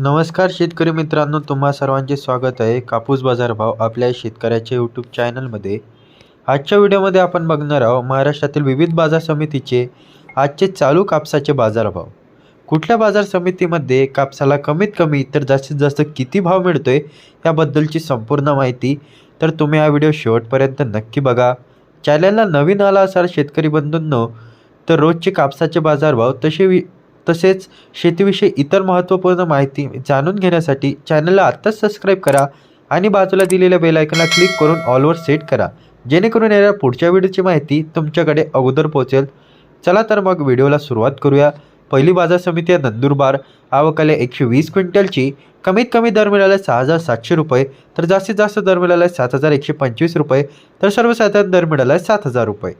नमस्कार शेतकरी मित्रांनो तुम्हा सर्वांचे स्वागत आहे. कापूस बाजारभाव आपल्या शेतकऱ्याच्या यूट्यूब चॅनलमध्ये आजच्या व्हिडिओमध्ये आपण बघणार आहोत महाराष्ट्रातील विविध बाजार समितीचे आजचे चालू कापसाचे बाजारभाव कुठल्या बाजार समितीमध्ये कापसाला कमीत कमी तर जास्तीत जास्त किती भाव मिळतोय याबद्दलची संपूर्ण माहिती तर तुम्ही हा व्हिडिओ शेवटपर्यंत नक्की बघा. चॅनलला नवीन आला असाल शेतकरी बंधूंनो तर रोजचे कापसाचे बाजारभाव तसे वि तसेच शेतीविषयी इतर महत्त्वपूर्ण माहिती जाणून घेण्यासाठी चॅनलला आत्ताच सबस्क्राईब करा आणि बाजूला दिलेल्या बेलायकनला क्लिक करून ऑलवर सेट करा. जेणेकरून येणाऱ्या पुढच्या व्हिडिओची माहिती तुमच्याकडे अगोदर पोहोचेल. चला तर मग व्हिडिओला सुरुवात करूया. पहिली बाजार समिती आहे नंदुरबार आवकाले एकशे वीस क्विंटलची. कमीत कमी दर मिळाला सहा हजार सातशे रुपये. तर जास्तीत जास्त दर मिळाला आहे सात हजार एकशे पंचवीस रुपये. तर सर्वसाधारण दर मिळाला आहे सात हजार रुपये.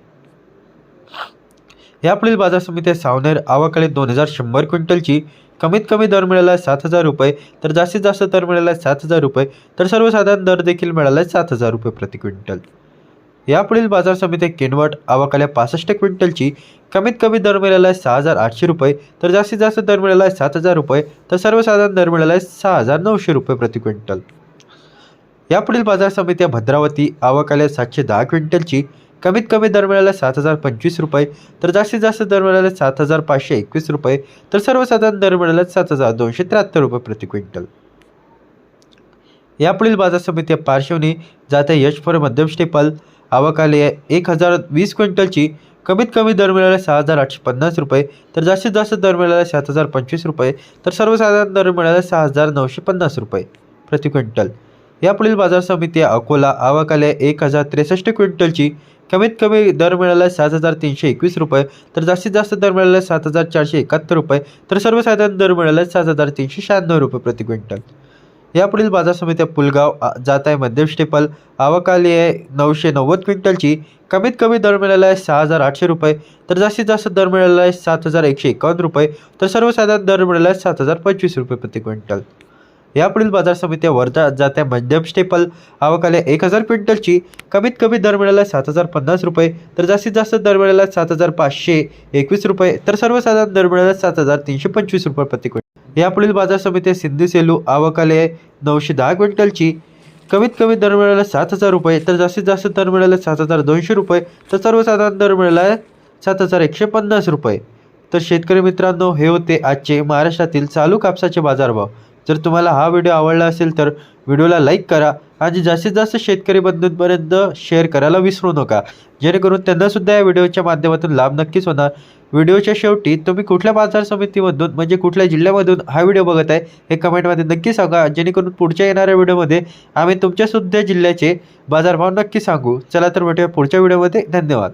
यापुढील बाजार समित्या सावनेर आवाकडे दोन हजार शंभर क्विंटलची कमीत कमी दर मिळाला आहे सात हजार रुपये तर जास्तीत जास्त दर मिळाला आहे सात हजार रुपये तर सर्वसाधारण दर देखील मिळाला सात हजार रुपये प्रति क्विंटल. यापुढील बाजार समिती किनवट आवाकाल्या पासष्ट क्विंटलची कमीत कमी दर मिळाला आहे सहा हजार आठशे रुपये तर जास्तीत जास्त दर मिळाला आहे सात हजार रुपये तर सर्वसाधारण दर मिळाला आहे सहा हजार नऊशे रुपये प्रति क्विंटल. यापुढील बाजार समित्या भद्रावती आवाकाल्या सातशे दहा क्विंटलची कमीत कमी दर मिळाला सात हजार पंचवीस रुपये तर जास्तीत जास्त दर मिळाला सात हजार पाचशे एकवीस रुपये तर सर्वसाधारण दर मिळाला सात हजार दोनशे त्र्याहत्तर रुपये प्रति क्विंटल. यापुढील बाजार समिती पार्श्वनी जात यश फॉर मध्यम स्टेपल. आवाकाले एक हजार वीस क्विंटलची. कमीत कमी दर मिळाला सहा हजार आठशे पन्नास रुपये तर जास्तीत जास्त दर मिळाला सात हजार पंचवीस रुपये तर सर्वसाधारण दर मिळाला सहा हजार नऊशे पन्नास रुपये प्रति क्विंटल. यापुढील बाजार समिती अकोला आवाकाल्या आहे एक हजार त्रेसष्ट क्विंटलची कमीत कमी दर मिळाला सात हजार तीनशे एकवीस रुपये तर जास्तीत जास्त दर मिळाला सात हजार चारशे एकाहत्तर रुपये तर सर्वसाधारण दर मिळाला सात हजार तीनशे शहाण्णव रुपये प्रति क्विंटल. यापुढील बाजार समित्या पुलगाव जात आहे मध्यम स्टेपल आवाकाली आहे नऊशे नव्वद क्विंटलची कमीत कमी दर मिळाला आहे सहा हजार आठशे रुपये तर जास्तीत जास्त दर मिळाला आहे सात हजार एकशे एकावन्न रुपये तर सर्वसाधारण दर मिळाला आहे सात हजार पंचवीस रुपये प्रति क्विंटल. यापुढील बाजार समित्या वर्धा जात्या मध्यम स्टेपल आवकाल्या आहे एक हजार क्विंटलची कमीत कमी दर मिळाला सात हजार पन्नास रुपये तर जास्तीत जास्त दर मिळाला सात हजार पाचशे एकवीस रुपये तर सर्वसाधारण दर मिळाला सात हजार तीनशे पंचवीस रुपये प्रति क्विंटल. यापुढील बाजार समिती सिंधी सेलू आवकाले आहे नऊशे दहा क्विंटलची कमीत कमी दर मिळाला सात हजार रुपये तर जास्तीत जास्त दर मिळाला सात हजार दोनशे रुपये तर सर्वसाधारण दर मिळाला सात हजार एकशे पन्नास रुपये. तर शेतकरी मित्रांनो हे होते आजचे महाराष्ट्रातील चालू कापसाचे बाजारभाव. जर तुम्हाला हा व्हिडिओ आवडला असेल तर व्हिडिओला लाईक करा आणि जास्तीत जास्त शेतकरी बंधूंपर्यंत शेअर करायला विसरू नका. जेणेकरून त्यांनासुद्धा या व्हिडिओच्या माध्यमातून लाभ नक्कीच होणार. व्हिडिओच्या शेवटी तुम्ही कुठल्या बाजार समितीमधून म्हणजे कुठल्या जिल्ह्यामधून हा व्हिडिओ बघत आहे हे कमेंटमध्ये नक्की सांगा. जेणेकरून पुढच्या येणाऱ्या व्हिडिओमध्ये आम्ही तुमच्यासुद्धा जिल्ह्याचे बाजारभाव नक्की सांगू. चला तर भेटूया पुढच्या व्हिडिओमध्ये. धन्यवाद.